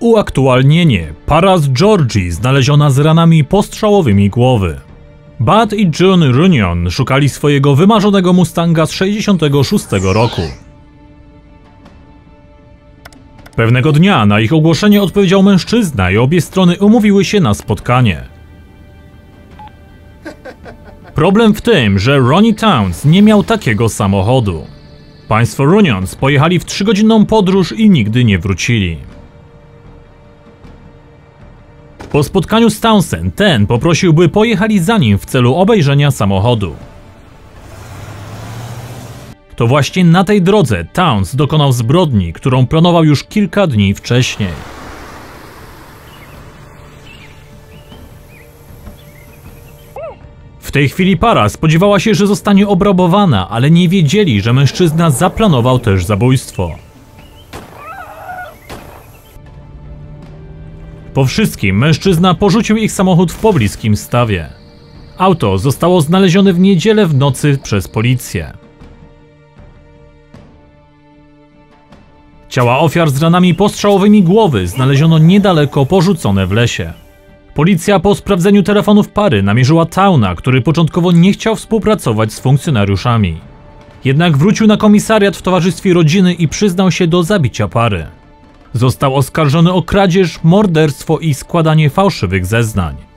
Uaktualnienie. Para z Georgii znaleziona z ranami postrzałowymi głowy. Bud i June Runyon szukali swojego wymarzonego Mustanga z 66 roku. Pewnego dnia na ich ogłoszenie odpowiedział mężczyzna i obie strony umówiły się na spotkanie. Problem w tym, że Ronnie Towns nie miał takiego samochodu. Państwo Runions pojechali w trzygodzinną podróż i nigdy nie wrócili. Po spotkaniu z Townsend, ten poprosił, by pojechali za nim w celu obejrzenia samochodu. To właśnie na tej drodze Towns dokonał zbrodni, którą planował już kilka dni wcześniej. W tej chwili para spodziewała się, że zostanie obrabowana, ale nie wiedzieli, że mężczyzna zaplanował też zabójstwo. Po wszystkim mężczyzna porzucił ich samochód w pobliskim stawie. Auto zostało znalezione w niedzielę w nocy przez policję. Ciała ofiar z ranami postrzałowymi głowy znaleziono niedaleko porzucone w lesie. Policja po sprawdzeniu telefonów pary namierzyła Towna, który początkowo nie chciał współpracować z funkcjonariuszami. Jednak wrócił na komisariat w towarzystwie rodziny i przyznał się do zabicia pary. Został oskarżony o kradzież, morderstwo i składanie fałszywych zeznań.